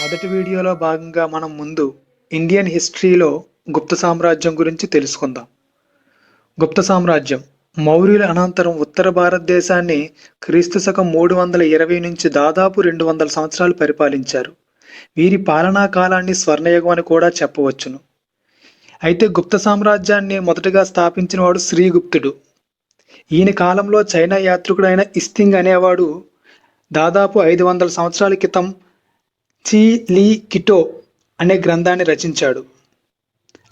మొదటి వీడియోలో భాగంగా మనం ముందు ఇండియన్ హిస్టరీలో గుప్త సామ్రాజ్యం గురించి తెలుసుకుందాం. గుప్త సామ్రాజ్యం మౌర్యుల అనంతరం ఉత్తర భారతదేశాన్ని క్రీస్తు శకం మూడు వందల ఇరవై నుంచి దాదాపు రెండు వందల సంవత్సరాలు పరిపాలించారు. వీరి పాలనా కాలాన్ని స్వర్ణయుగం అని కూడా చెప్పవచ్చును. అయితే గుప్త సామ్రాజ్యాన్ని మొదటగా స్థాపించినవాడు శ్రీగుప్తుడు. ఈయన కాలంలో చైనా యాత్రికుడైన ఇస్తింగ్ అనేవాడు దాదాపు ఐదు వందల సంవత్సరాల క్రితం కిటో అనే గ్రంథాన్ని రచించాడు.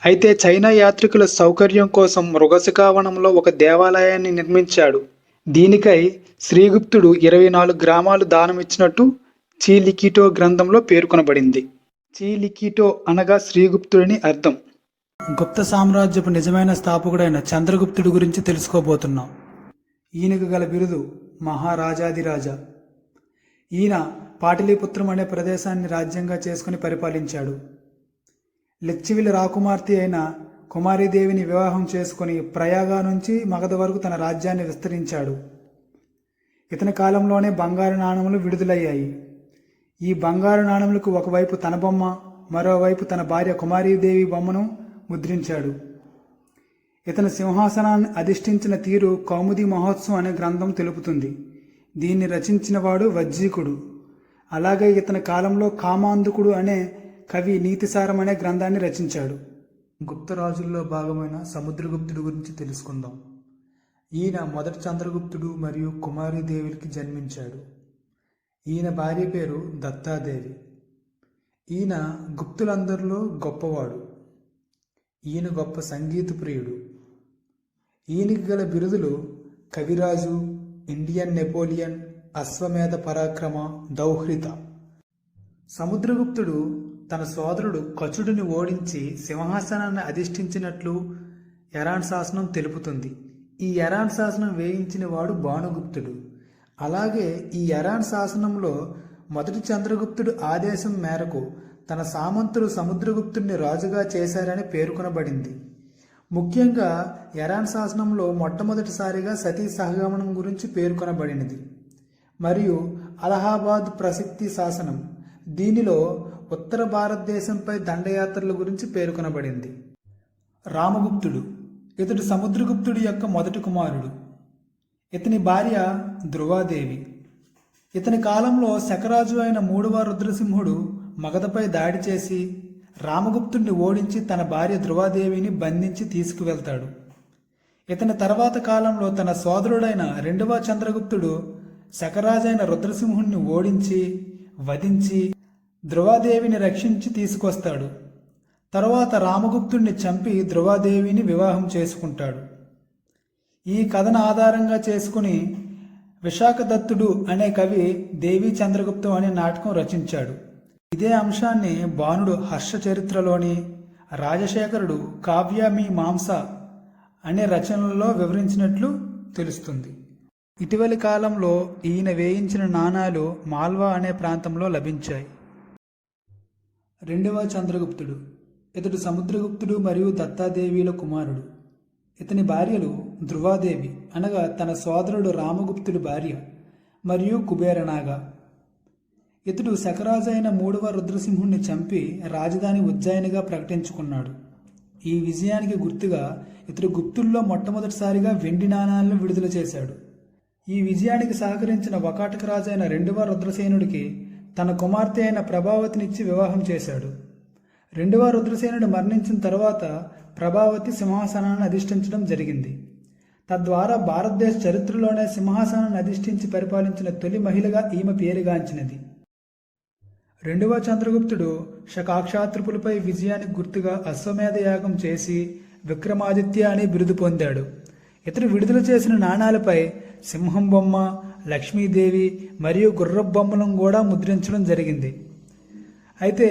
అయితే చైనా యాత్రికుల సౌకర్యం కోసం మృగశికావనంలో ఒక దేవాలయాన్ని నిర్మించాడు. దీనికై శ్రీగుప్తుడు ఇరవై నాలుగు గ్రామాలు దానం ఇచ్చినట్టు చీలికిటో గ్రంథంలో పేర్కొనబడింది. చీలికిటో అనగా శ్రీగుప్తుడిని అర్థం. గుప్త సామ్రాజ్యపు నిజమైన స్థాపకుడైన చంద్రగుప్తుడి గురించి తెలుసుకోబోతున్నాం. ఈయనకు గల బిరుదు మహారాజాదిరాజా. ఈయన పాటలీపుత్రం అనే ప్రదేశాన్ని రాజ్యంగా చేసుకుని పరిపాలించాడు. లెచ్చివిలి రాకుమార్తె అయిన కుమారీదేవిని వివాహం చేసుకుని ప్రయాగ నుంచి మగధ వరకు తన రాజ్యాన్ని విస్తరించాడు. ఇతని కాలంలోనే బంగారు నాణములు విడుదలయ్యాయి. ఈ బంగారు నాణములకు ఒకవైపు తన బొమ్మ మరోవైపు తన భార్య కుమారీదేవి బొమ్మను ముద్రించాడు. ఇతని సింహాసనాన్ని అధిష్ఠించిన తీరు కౌముది మహోత్సవం అనే గ్రంథం తెలుపుతుంది. దీన్ని రచించినవాడు వజ్జీకుడు. అలాగే ఇతని కాలంలో కామాంధకుడు అనే కవి నీతిసారం అనే గ్రంథాన్ని రచించాడు. గుప్త రాజుల్లో భాగమైన సముద్రగుప్తుడి గురించి తెలుసుకుందాం. ఈయన మొదటి చంద్రగుప్తుడు మరియు కుమారీదేవికి జన్మించాడు. ఈయన భార్య పేరు దత్తాదేవి. ఈయన గుప్తులందరిలో గొప్పవాడు. ఈయన గొప్ప సంగీత ప్రియుడు. ఈయనకి గల బిరుదులు కవిరాజు ఇండియన్ నెపోలియన్ అశ్వమేధ పరాక్రమ దౌహ్రిత సముద్రగుప్తుడు తన సోదరుడు కచుడిని ఓడించి సింహాసనాన్ని అధిష్ఠించినట్లు ఎరాన్ శాసనం తెలుపుతుంది. ఈ ఎరాన్ శాసనం వేయించిన వాడు భానుగుప్తుడు. అలాగే ఈ ఎరాన్ శాసనంలో మొదటి చంద్రగుప్తుడు ఆదేశం మేరకు తన సామంతులు సముద్రగుప్తుడిని రాజుగా చేశారని పేర్కొనబడింది. ముఖ్యంగా ఎరాన్ శాసనంలో మొట్టమొదటిసారిగా సతీ సహగమనం గురించి పేర్కొనబడినది. మరియు అలహాబాద్ ప్రసిద్ధి శాసనం. దీనిలో ఉత్తర భారతదేశంపై దండయాత్రల గురించి పేర్కొనబడింది. రామగుప్తుడు. ఇతడు సముద్రగుప్తుడి యొక్క మొదటి కుమారుడు. ఇతని భార్య ధ్రువాదేవి. ఇతని కాలంలో శకరాజు అయిన మూడవ రుద్రసింహుడు మగధపై దాడి చేసి రామగుప్తుడిని ఓడించి తన భార్య ధ్రువాదేవిని బంధించి తీసుకువెళ్తాడు. ఇతని తర్వాత కాలంలో తన సోదరుడైన రెండవ చంద్రగుప్తుడు శకరాజైన రుద్రసింహుణ్ణి ఓడించి వధించి ధ్రువాదేవిని రక్షించి తీసుకొస్తాడు. తరువాత రామగుప్తుణ్ణి చంపి ధ్రువాదేవిని వివాహం చేసుకుంటాడు. ఈ కథను ఆధారంగా చేసుకుని విశాఖదత్తుడు అనే కవి దేవీ చంద్రగుప్తం అనే నాటకం రచించాడు. ఇదే అంశాన్ని బాణుడు హర్ష చరిత్రలోని రాజశేఖరుడు కావ్య మీ మాంస అనే రచనలలో వివరించినట్లు తెలుస్తుంది. ఇటీవలి కాలంలో ఈయన వేయించిన నాణాలు మాల్వా అనే ప్రాంతంలో లభించాయి. రెండవ చంద్రగుప్తుడు ఇతడు సముద్రగుప్తుడు మరియు దత్తాదేవిల కుమారుడు. ఇతని భార్యలు ధ్రువాదేవి అనగా తన సోదరుడు రామగుప్తుడి భార్య మరియు కుబేరనాగా. ఇతడు శకరాజైన మూడవ రుద్రసింహుణ్ణి చంపి రాజధాని ఉజ్జాయినిగా ప్రకటించుకున్నాడు. ఈ విజయానికి గుర్తుగా ఇతడు గుప్తుల్లో మొట్టమొదటిసారిగా వెండి నాణాలను విడుదల చేశాడు. ఈ విజయానికి సహకరించిన వకాటక అయిన రెండవ రుద్రసేనుడికి తన కుమార్తె అయిన ప్రభావతినిచ్చి వివాహం చేశాడు. రెండవ రుద్రసేనుడు మరణించిన తర్వాత ప్రభావతి సింహాసనాన్ని అధిష్ఠించడం జరిగింది. తద్వారా భారతదేశ చరిత్రలోనే సింహాసనాన్ని అధిష్ఠించి పరిపాలించిన తొలి మహిళగా ఈమె పేరుగాంచినది రెండవ చంద్రగుప్తుడు శకాక్షాత్రుపులపై విజయానికి గుర్తుగా అశ్వమేధ యాగం చేసి విక్రమాదిత్య అని బిరుదు పొందాడు. ఇతడు విడుదల చేసిన నాణాలపై సింహం బొమ్మ లక్ష్మీదేవి మరియు గుర్రపు బొమ్మలను కూడా ముద్రించడం జరిగింది. అయితే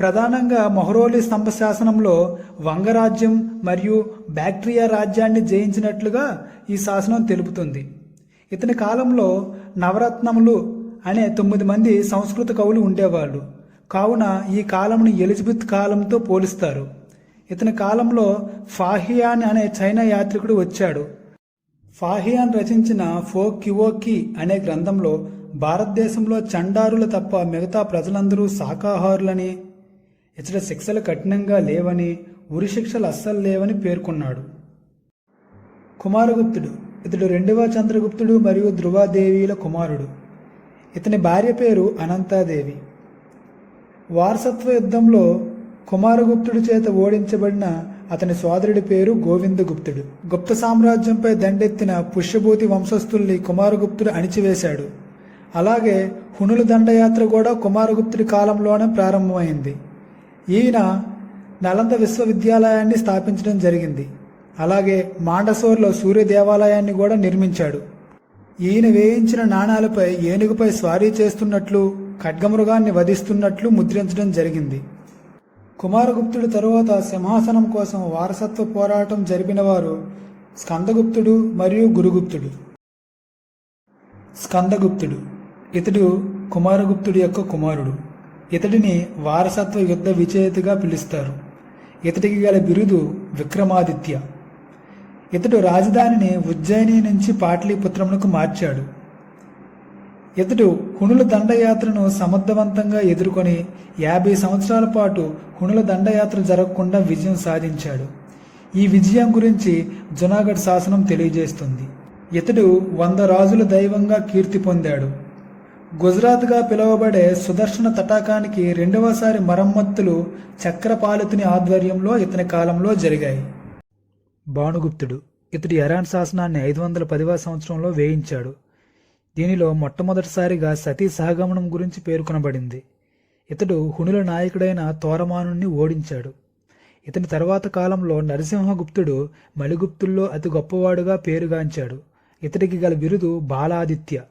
ప్రధానంగా మొహరోలి స్తంభ శాసనంలో వంగరాజ్యం మరియు బ్యాక్ట్రియా రాజ్యాన్ని జయించినట్లుగా ఈ శాసనం తెలుపుతుంది. ఇతని కాలంలో నవరత్నములు అనే తొమ్మిది మంది సంస్కృత కవులు ఉండేవాళ్ళు. కావున ఈ కాలంను ఎలిజబెత్ కాలంతో పోలిస్తారు. ఇతని కాలంలో ఫాహియాన్ అనే చైనా యాత్రికుడు వచ్చాడు. ఫాహియాన్ రచించిన ఫో కివోకి అనే గ్రంథంలో భారతదేశంలో చండారులు తప్ప మిగతా ప్రజలందరూ శాకాహారులని ఇతడి శిక్షలు కఠినంగా లేవని ఉరి శిక్షలు అస్సలు లేవని పేర్కొన్నాడు. కుమారగుప్తుడు. ఇతడు రెండవ చంద్రగుప్తుడు మరియు ధ్రువాదేవిల కుమారుడు. ఇతని భార్య పేరు అనంతాదేవి. వారసత్వ యుద్ధంలో కుమారగుప్తుడి చేత ఓడించబడిన అతని సోదరుడి పేరు గోవిందగుప్తుడు. గుప్త సామ్రాజ్యంపై దండెత్తిన పుష్యభూతి వంశస్థుల్ని కుమారగుప్తుడు అణిచివేశాడు. అలాగే హునుల దండయాత్ర కూడా కుమారగుప్తుడి కాలంలోనే ప్రారంభమైంది. ఈయన నలంద విశ్వవిద్యాలయాన్ని స్థాపించడం జరిగింది. అలాగే మాండసోర్లో సూర్య దేవాలయాన్ని కూడా నిర్మించాడు. ఈయన వేయించిన నాణాలపై ఏనుగుపై స్వారీ చేస్తున్నట్లు ఖడ్గమృగాన్ని వధిస్తున్నట్లు ముద్రించడం జరిగింది. కుమారగుప్తుడి తరువాత సింహాసనం కోసం వారసత్వ పోరాటం జరిపినవారు స్కందగుప్తుడు మరియు గురుగుప్తుడు. స్కందగుప్తుడు. ఇతడు కుమారగుప్తుడి యొక్క కుమారుడు. ఇతడిని వారసత్వ యుద్ధ విజేతగా పిలుస్తారు. ఇతడికి గల బిరుదు విక్రమాదిత్య. ఇతడు రాజధానిని ఉజ్జయిని నుంచి పాటలీపుత్రమునకు మార్చాడు. ఇతడు హుణుల దండయాత్రను సమర్థవంతంగా ఎదుర్కొని యాభై సంవత్సరాల పాటు హుణుల దండయాత్ర జరగకుండా విజయం సాధించాడు. ఈ విజయం గురించి జునాగఢ్ శాసనం తెలియజేస్తుంది. ఇతడు వంద రాజుల దైవంగా కీర్తి పొందాడు. గుజరాత్గా పిలువబడే సుదర్శన తటాకానికి రెండవసారి మరమ్మత్తులు చక్రపాలితుని ఆధ్వర్యంలో ఇతని కాలంలో జరిగాయి. భానుగుప్తుడు ఇతడు ఎరాన్ శాసనాన్ని ఐదు వందల పదివ సంవత్సరంలో వేయించాడు. దీనిలో మొట్టమొదటిసారిగా సతీ సహగమనం గురించి పేర్కొనబడింది. ఇతడు హునుల నాయకుడైన తోరమానుణ్ణి ఓడించాడు. ఇతని తర్వాత కాలంలో నరసింహగుప్తుడు మలిగుప్తుల్లో అతి గొప్పవాడుగా పేరుగాంచాడు. ఇతడికి గల బిరుదు బాలాదిత్య.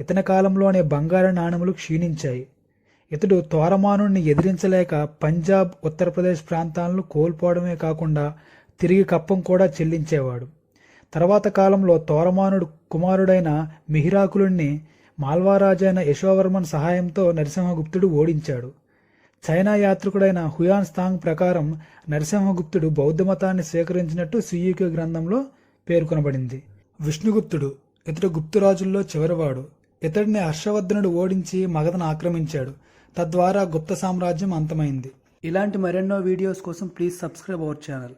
ఇతని కాలంలోనే బంగారు నాణములు క్షీణించాయి. ఇతడు తోరమానుణ్ణి ఎదిరించలేక పంజాబ్ ఉత్తరప్రదేశ్ ప్రాంతాలను కోల్పోవడమే కాకుండా తిరిగి కప్పం కూడా చెల్లించేవాడు. తర్వాత కాలంలో తోరమానుడు కుమారుడైన మిహిరాకులుణ్ణి మాల్వారాజైన యశోవర్మన్ సహాయంతో నరసింహగుప్తుడు ఓడించాడు. చైనా యాత్రికుడైన హుయాన్ స్థాంగ్ ప్రకారం నరసింహగుప్తుడు బౌద్ధమతాన్ని స్వీకరించినట్టు సియుకే గ్రంథంలో పేర్కొనబడింది. విష్ణుగుప్తుడు ఇతడు గుప్తురాజుల్లో చివరివాడు. ఇతడిని హర్షవర్ధనుడు ఓడించి మగధను ఆక్రమించాడు. తద్వారా గుప్త సామ్రాజ్యం అంతమైంది. ఇలాంటి మరెన్నో వీడియోస్ కోసం ప్లీజ్ సబ్స్క్రైబ్ అవర్ ఛానల్.